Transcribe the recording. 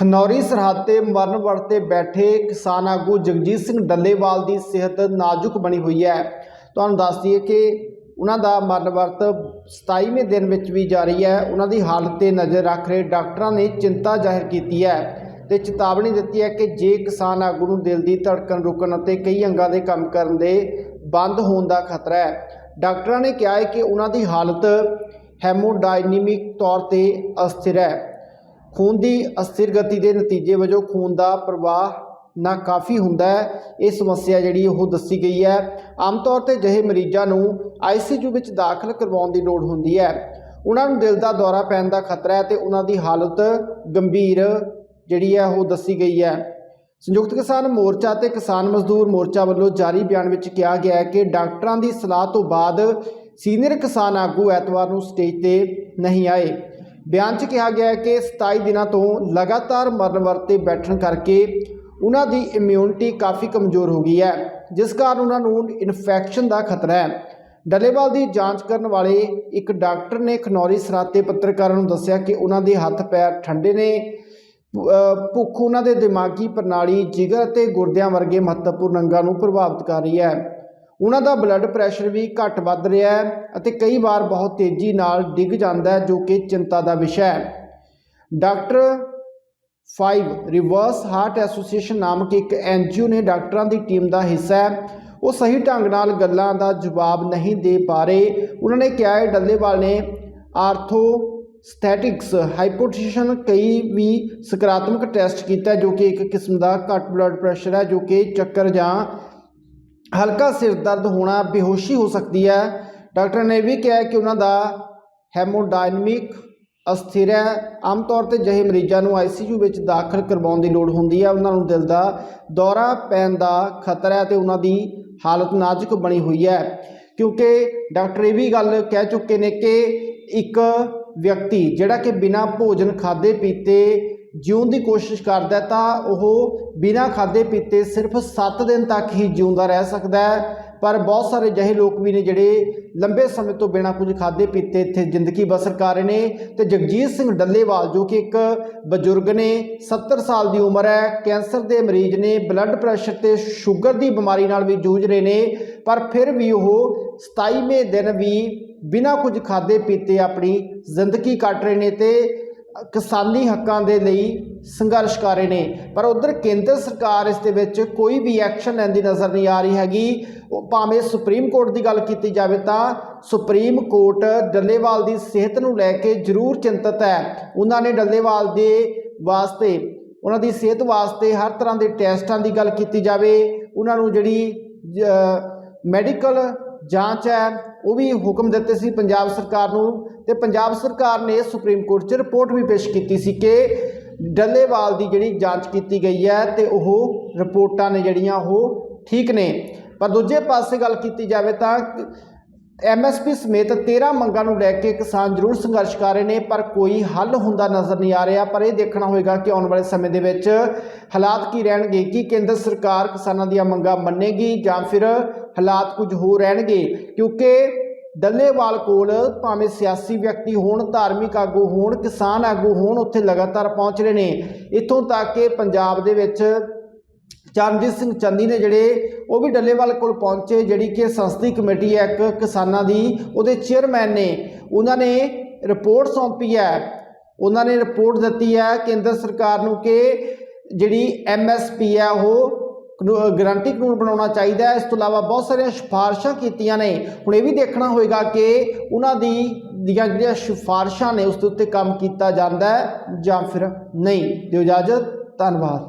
ਖਨੌਰੀ ਸਰਹੱਦ ਤੇ ਮਰਨ ਵਰਤੇ ਬੈਠੇ ਕਿਸਾਨ ਆਗੂ ਜਗਜੀਤ ਸਿੰਘ ਡੱਲੇਵਾਲ ਦੀ ਸਿਹਤ ਨਾਜ਼ੁਕ ਬਣੀ ਹੋਈ ਹੈ। ਤੁਹਾਨੂੰ ਦੱਸ ਦਈਏ ਕਿ ਉਹਨਾਂ ਦਾ ਮਰਨ ਵਰਤ 27ਵੇਂ ਦਿਨ ਵਿੱਚ ਵੀ ਜਾਰੀ ਹੈ। ਉਹਨਾਂ ਦੀ ਹਾਲਤ ਤੇ ਨਜ਼ਰ ਰੱਖ ਰਹੇ ਡਾਕਟਰਾਂ ਨੇ ਚਿੰਤਾ ਜ਼ਾਹਿਰ ਕੀਤੀ ਹੈ ਤੇ ਚੇਤਾਵਨੀ ਦਿੱਤੀ ਹੈ ਕਿ ਜੇ ਕਿਸਾਨ ਆਗੂ ਨੂੰ ਦਿਲ ਦੀ ਧੜਕਣ, ਰੁਕਣ ਅਤੇ ਕਈ ਅੰਗਾਂ ਦੇ ਕੰਮ ਕਰਨ ਦੇ ਬੰਦ ਹੋਣ ਦਾ ਖਤਰਾ ਹੈ। ਡਾਕਟਰਾਂ ਨੇ ਕਿਹਾ ਹੈ ਕਿ ਉਹਨਾਂ ਦੀ ਹਾਲਤ ਹੈਮੋਡਾਇਨਾਮਿਕ ਤੌਰ ਤੇ ਅਸਥਿਰ ਹੈ। ਖੂਨ ਦੀ ਅਸਥਿਰ ਗਤੀ ਦੇ ਨਤੀਜੇ ਵਜੋਂ ਖੂਨ ਦਾ ਪ੍ਰਵਾਹ ਨਾ ਕਾਫੀ ਹੁੰਦਾ ਹੈ। ਇਹ ਸਮੱਸਿਆ ਜਿਹੜੀ ਉਹ ਦੱਸੀ ਗਈ ਹੈ। ਆਮ ਤੌਰ ਤੇ ਜਿਹੇ ਮਰੀਜ਼ਾਂ ਨੂੰ ਆਈਸੀਯੂ ਵਿੱਚ ਦਾਖਲ ਕਰਵਾਉਣ ਦੀ ਲੋੜ ਹੁੰਦੀ ਹੈ। ਉਹਨਾਂ ਨੂੰ ਦਿਲ ਦਾ ਦੌਰਾ ਪੈਣ ਦਾ ਖਤਰਾ ਹੈ ਤੇ ਉਹਨਾਂ ਦੀ ਹਾਲਤ ਗੰਭੀਰ ਜਿਹੜੀ ਹੈ ਉਹ ਦੱਸੀ ਗਈ ਹੈ। ਸੰਯੁਕਤ ਕਿਸਾਨ ਮੋਰਚਾ ਤੇ ਕਿਸਾਨ ਮਜ਼ਦੂਰ ਮੋਰਚਾ ਵੱਲੋਂ ਜਾਰੀ ਬਿਆਨ ਵਿੱਚ ਕਿਹਾ ਗਿਆ ਹੈ ਕਿ ਡਾਕਟਰਾਂ ਦੀ ਸਲਾਹ ਤੋਂ ਬਾਅਦ ਸੀਨੀਅਰ ਕਿਸਾਨ ਆਗੂ ਐਤਵਾਰ ਨੂੰ ਸਟੇਜ ਤੇ ਨਹੀਂ ਆਏ। ਬਿਆਨ 'ਚ ਕਿਹਾ ਗਿਆ ਹੈ ਕਿ 27 ਦਿਨਾਂ ਤੋਂ ਲਗਾਤਾਰ ਮਰਨ ਵਰਤੇ ਬੈਠਣ ਕਰਕੇ ਉਹਨਾਂ ਦੀ ਇਮਿਊਨਿਟੀ ਕਾਫੀ ਕਮਜ਼ੋਰ ਹੋ ਗਈ ਹੈ, ਜਿਸ ਕਾਰਨ ਉਹਨਾਂ ਨੂੰ ਇਨਫੈਕਸ਼ਨ ਦਾ ਖਤਰਾ ਹੈ। ਡੱਲੇਵਾਲ ਦੀ ਜਾਂਚ ਕਰਨ ਵਾਲੇ ਇੱਕ ਡਾਕਟਰ ਨੇ ਖਨੌਰੀ ਸਰਹੱਦ ਪੱਤਰਕਾਰਾਂ ਨੂੰ ਦੱਸਿਆ ਕਿ ਉਹਨਾਂ ਦੇ ਹੱਥ ਪੈਰ ਠੰਡੇ ਨੇ ਭੁੱਖ ਉਹਨਾਂ ਦੇ ਦਿਮਾਗੀ ਪ੍ਰਣਾਲੀ, ਜਿਗਰ ਅਤੇ ਗੁਰਦਿਆਂ ਵਰਗੇ ਮਹੱਤਵਪੂਰਨ ਅੰਗਾਂ ਨੂੰ ਪ੍ਰਭਾਵਿਤ ਕਰ ਰਹੀ ਹੈ। ਉਹਨਾਂ ਦਾ ਬਲੱਡ ਪ੍ਰੈਸ਼ਰ ਵੀ ਘੱਟ ਵੱਧ ਰਿਹਾ ਹੈ ਅਤੇ ਕਈ ਵਾਰ ਬਹੁਤ ਤੇਜ਼ੀ ਨਾਲ ਡਿੱਗ ਜਾਂਦਾ ਹੈ, ਜੋ ਕਿ ਚਿੰਤਾ ਦਾ ਵਿਸ਼ਾ ਹੈ। ਡਾਕਟਰ 5 ਰਿਵਰਸ ਹਾਰਟ ਐਸੋਸੀਏਸ਼ਨ ਨਾਮਕ ਇੱਕ ਐਨਜੀਓ ਨੇ ਡਾਕਟਰਾਂ ਦੀ ਟੀਮ ਦਾ ਹਿੱਸਾ ਹੈ। ਉਹ ਸਹੀ ਢੰਗ ਨਾਲ ਗੱਲਾਂ ਦਾ ਜਵਾਬ ਨਹੀਂ ਦੇ ਪਾ ਰਹੇ। ਉਹਨਾਂ ਨੇ ਕਿਹਾ ਹੈ ਡੱਲੇਵਾਲ ਨੇ ਆਰਥੋ ਸਟੈਟਿਕਸ ਹਾਈਪੋਟੈਂਸ਼ਨ ਕਈ ਵੀ ਸਕਾਰਾਤਮਕ ਟੈਸਟ ਕੀਤਾ ਜੋ ਕਿ ਇੱਕ ਕਿਸਮ ਦਾ ਘੱਟ ਬਲੱਡ ਪ੍ਰੈਸ਼ਰ ਹੈ, ਜੋ ਕਿ ਚੱਕਰ ਜਾਂ ਹਲਕਾ ਸਿਰ ਦਰਦ ਹੋਣਾ ਬੇਹੋਸ਼ੀ ਹੋ ਸਕਦੀ ਹੈ। ਡਾਕਟਰ ਨੇ ਇਹ ਵੀ ਕਿਹਾ ਕਿ ਉਹਨਾਂ ਦਾ ਹੈਮੋਡਾਇਨਾਮਿਕ ਅਸਥਿਰ ਹੈ। ਆਮ ਤੌਰ ਤੇ ਜਿਹੇ ਮਰੀਜ਼ਾਂ ਨੂੰ ਆਈਸੀਯੂ ਵਿੱਚ ਦਾਖਲ ਕਰਵਾਉਣ ਦੀ ਲੋੜ ਹੁੰਦੀ ਹੈ। ਉਹਨਾਂ ਨੂੰ ਦਿਲ ਦਾ ਦੌਰਾ ਪੈਣ ਦਾ ਖਤਰਾ ਹੈ ਤੇ ਉਹਨਾਂ ਦੀ ਹਾਲਤ ਨਾਜ਼ੁਕ ਬਣੀ ਹੋਈ ਹੈ। ਕਿਉਂਕਿ ਡਾਕਟਰ ਇਹ ਵੀ ਗੱਲ ਕਹਿ ਚੁੱਕੇ ਨੇ ਕਿ ਇੱਕ ਵਿਅਕਤੀ ਜਿਹੜਾ ਕਿ ਬਿਨਾਂ ਭੋਜਨ ਖਾਦੇ ਪੀਤੇ ਜਿਉਣ ਦੀ ਕੋਸ਼ਿਸ਼ ਕਰਦਾ ਤਾਂ ਉਹ ਬਿਨਾਂ ਖਾਦੇ ਪੀਤੇ ਸਿਰਫ 7 ਦਿਨ ਤੱਕ ਹੀ ਜਿਉਂਦਾ ਰਹਿ ਸਕਦਾ ਹੈ। ਪਰ ਬਹੁਤ ਸਾਰੇ ਜਿਹੇ ਲੋਕ ਵੀ ਨੇ ਜਿਹੜੇ ਲੰਬੇ ਸਮੇਂ ਤੋਂ ਬਿਨਾਂ ਕੁਝ ਖਾਦੇ ਪੀਤੇ ਇੱਥੇ ਜ਼ਿੰਦਗੀ ਬਸਰ ਕਰ ਰਹੇ ਨੇ ਤੇ ਜਗਜੀਤ ਸਿੰਘ ਡੱਲੇਵਾਲ ਜੋ ਕਿ ਇੱਕ ਬਜ਼ੁਰਗ ਨੇ 70 ਸਾਲ ਦੀ ਉਮਰ ਹੈ, ਕੈਂਸਰ ਦੇ ਮਰੀਜ਼ ਨੇ, ਬਲੱਡ ਪ੍ਰੈਸ਼ਰ ਤੇ ਸ਼ੂਗਰ ਦੀ ਬਿਮਾਰੀ ਨਾਲ ਵੀ ਜੂਝ ਰਹੇ ਨੇ, ਪਰ ਫਿਰ ਵੀ ਉਹ 27ਵੇਂ ਦਿਨ ਵੀ ਬਿਨਾਂ ਕੁਝ ਖਾਦੇ ਪੀਤੇ ਆਪਣੀ ਜ਼ਿੰਦਗੀ ਕੱਟ ਰਹੇ ਨੇ ਤੇ ਕਿਸਾਨੀ ਹੱਕਾਂ ਦੇ ਲਈ ਸੰਘਰਸ਼ ਕਰ ਰਹੇ ਨੇ। ਪਰ ਉਧਰ ਕੇਂਦਰ ਸਰਕਾਰ ਇਸ ਦੇ ਵਿੱਚ ਕੋਈ ਵੀ ਐਕਸ਼ਨ ਲੈਂਦੀ ਨਜ਼ਰ ਨਹੀਂ ਆ ਰਹੀ ਹੈਗੀ। ਉਹ ਭਾਵੇਂ ਸੁਪਰੀਮ ਕੋਰਟ ਦੀ ਗੱਲ ਕੀਤੀ ਜਾਵੇ ਤਾਂ ਸੁਪਰੀਮ ਕੋਰਟ ਡੱਲੇਵਾਲ ਦੀ ਸਿਹਤ ਨੂੰ ਲੈ ਕੇ ਜ਼ਰੂਰ ਚਿੰਤਤ ਹੈ। ਉਹਨਾਂ ਨੇ ਡੱਲੇਵਾਲ ਦੇ ਵਾਸਤੇ, ਉਹਨਾਂ ਦੀ ਸਿਹਤ ਵਾਸਤੇ ਹਰ ਤਰ੍ਹਾਂ ਦੇ ਟੈਸਟਾਂ ਦੀ ਗੱਲ ਕੀਤੀ ਜਾਵੇ। ਉਹਨਾਂ ਨੂੰ ਜਿਹੜੀ ਮੈਡੀਕਲ ਜਾਂਚ ਹੈ, ਉਹ ਵੀ ਹੁਕਮ ਦਿੱਤੇ ਸੀ ਪੰਜਾਬ ਸਰਕਾਰ ਨੂੰ ਤੇ ਪੰਜਾਬ ਸਰਕਾਰ ਨੇ ਸੁਪਰੀਮ ਕੋਰਟ 'ਚ ਰਿਪੋਰਟ ਵੀ ਪੇਸ਼ ਕੀਤੀ ਸੀ ਕਿ ਡੱਲੇਵਾਲ ਦੀ ਜਿਹੜੀ ਜਾਂਚ ਕੀਤੀ ਗਈ ਹੈ ਤੇ ਉਹ ਰਿਪੋਰਟਾਂ ਨੇ ਜਿਹੜੀਆਂ ਉਹ ਠੀਕ ਨੇ। ਪਰ ਦੂਜੇ ਪਾਸੇ ਗੱਲ ਕੀਤੀ ਜਾਵੇ ਤਾਂ ਐਮਐਸਪੀ ਸਮੇਤ 13 ਮੰਗਾਂ ਨੂੰ ਲੈ ਕੇ ਕਿਸਾਨ ਜ਼ਰੂਰ ਸੰਘਰਸ਼ ਕਰ ਰਹੇ ਨੇ, ਪਰ ਕੋਈ ਹੱਲ ਹੁੰਦਾ ਨਜ਼ਰ ਨਹੀਂ ਆ ਰਿਹਾ। ਪਰ ਇਹ ਦੇਖਣਾ ਹੋਏਗਾ ਕਿ ਆਉਣ ਵਾਲੇ ਸਮੇਂ ਦੇ ਵਿੱਚ ਹਾਲਾਤ ਕੀ ਰਹਿਣਗੇ, ਕੀ ਕੇਂਦਰ ਸਰਕਾਰ ਕਿਸਾਨਾਂ ਦੀਆਂ ਮੰਗਾਂ ਮੰਨੇਗੀ ਜਾਂ ਫਿਰ ਹਾਲਾਤ ਕੁਝ ਹੋਰ ਰਹਿਣਗੇ, ਕਿਉਂਕਿ ਡੱਲੇਵਾਲ ਕੋਲ ਭਾਵੇਂ ਸਿਆਸੀ ਵਿਅਕਤੀ ਹੋਣ, ਧਾਰਮਿਕ ਆਗੂ ਹੋਣ, ਕਿਸਾਨ ਆਗੂ ਹੋਣ, ਉੱਥੇ ਲਗਾਤਾਰ ਪਹੁੰਚ ਰਹੇ ਨੇ। ਇੱਥੋਂ ਤੱਕ ਕਿ ਪੰਜਾਬ ਦੇ ਵਿੱਚ ਚਰਨਜੀਤ ਸਿੰਘ ਚੰਦੀ ਨੇ ਜਿਹੜੇ, ਉਹ ਵੀ ਡੱਲੇਵਾਲ ਕੋਲ ਪਹੁੰਚੇ, ਜਿਹੜੀ ਕਿ ਸੰਸਦੀ ਕਮੇਟੀ ਹੈ, ਇੱਕ ਕਿਸਾਨਾਂ ਦੀ, ਉਹਦੇ ਚੇਅਰਮੈਨ ਨੇ। ਉਹਨਾਂ ਨੇ ਰਿਪੋਰਟ ਸੌਂਪੀ ਹੈ। ਉਹਨਾਂ ਨੇ ਰਿਪੋਰਟ ਦਿੱਤੀ ਹੈ, ਕੇਂਦਰ ਸਰਕਾਰ ਨੂੰ ਕਿ ਜਿਹੜੀ ਐਮਐਸਪੀ ਹੈ, ਉਹ ਗਰੰਟੀ ਕਾਨੂੰਨ ਬਣਾਉਣਾ ਚਾਹੀਦਾ ਹੈ। ਇਸ ਤੋਂ ਇਲਾਵਾ ਬਹੁਤ ਸਾਰੀਆਂ ਸਿਫਾਰਸ਼ਾਂ ਕੀਤੀਆਂ ਨੇ। ਹੁਣ ਇਹ ਵੀ ਦੇਖਣਾ ਹੋਏਗਾ ਕਿ ਉਹਨਾਂ ਦੀ, ਦੀਆਂ ਜਿਹੜੀਆਂ ਸਿਫਾਰਸ਼ਾਂ ਨੇ, ਉਸ ਦੇ ਉੱਤੇ ਕੰਮ ਕੀਤਾ ਜਾਂਦਾ ਹੈ ਜਾਂ ਫਿਰ ਨਹੀਂ। ਦਿਓ ਇਜਾਜ਼ਤ। ਧੰਨਵਾਦ।